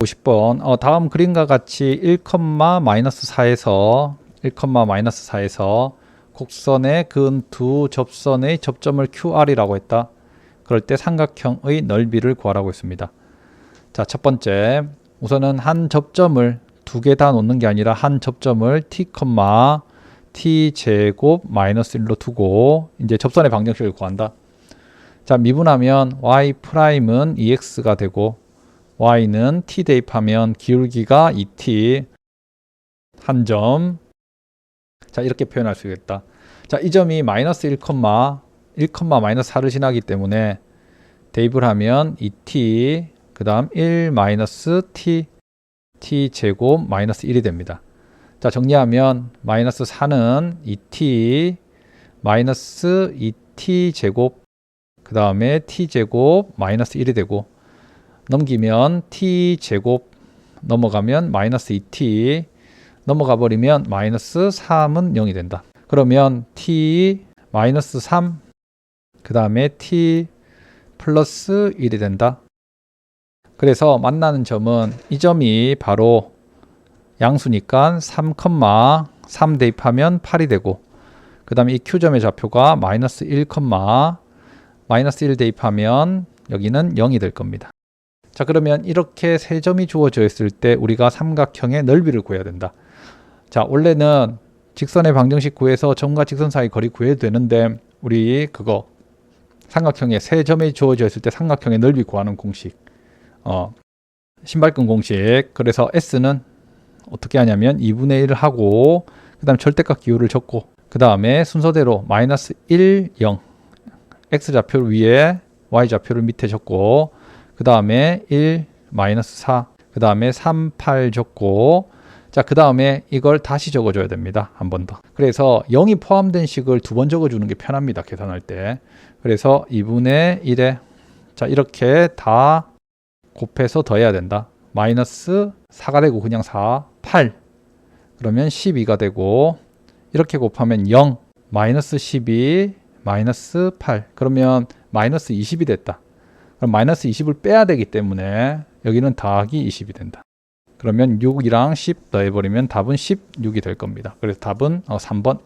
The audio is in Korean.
50번 어, 다음 그림과 같이 1, 마이너스 4에서 1, 마이너스 4에서 곡선의 근 두 접선의 접점을 QR이라고 했다. 그럴 때 삼각형의 넓이를 구하라고 했습니다. 자, 첫 번째. 우선은 한 접점을 두 개 다 놓는 게 아니라 한 접점을 t, t 제곱 마이너스 1로 두고 이제 접선의 방정식을 구한다. 자, 미분하면 y 프라임은 2x가 되고 y는 t 대입하면 기울기가 2t 한 점. 자, 이렇게 표현할 수 있겠다. 자, 이 점이 마이너스 1, 1, 마이너스 4를 지나기 때문에 대입을 하면 2t 그 다음 1 마이너스 t t 제곱 마이너스 1이 됩니다. 자, 정리하면 마이너스 4는 2t 마이너스 2t 제곱 그 다음에 t 제곱 마이너스 1이 되고 넘기면 t 제곱 넘어가면 마이너스 2t 넘어가 버리면 마이너스 3은 0이 된다. 그러면 t 마이너스 3 그 다음에 t 플러스 1이 된다. 그래서 만나는 점은 이 점이 바로 양수니까 3, 3 대입하면 8이 되고 그 다음에 이 Q점의 좌표가 마이너스 1, 마이너스 1 대입하면 여기는 0이 될 겁니다. 자 그러면 이렇게 세 점이 주어져 있을 때 우리가 삼각형의 넓이를 구해야 된다. 자 원래는 직선의 방정식 구해서 점과 직선 사이 거리 구해도 되는데 우리 그거 삼각형의 세 점이 주어져 있을 때 삼각형의 넓이 구하는 공식 어, 신발끈 공식 그래서 S는 어떻게 하냐면 2분의 1을 하고 그 다음 절대값 기호를 적고 그 다음에 순서대로 마이너스 1, 0 X 좌표 위에 Y 좌표를 밑에 적고 그 다음에 1, 마이너스 4, 그 다음에 3, 8 적고 자, 그 다음에 이걸 다시 적어줘야 됩니다. 한 번 더. 그래서 0이 포함된 식을 두 번 적어주는 게 편합니다. 계산할 때. 그래서 2분의 1에 자, 이렇게 다 곱해서 더해야 된다. 마이너스 4가 되고 그냥 4, 8. 그러면 12가 되고 이렇게 곱하면 0, 마이너스 12, 마이너스 8. 그러면 마이너스 20이 됐다. 그럼 마이너스 20을 빼야 되기 때문에 여기는 더하기 20이 된다. 그러면 6이랑 10 더해버리면 답은 16이 될 겁니다. 그래서 답은 3번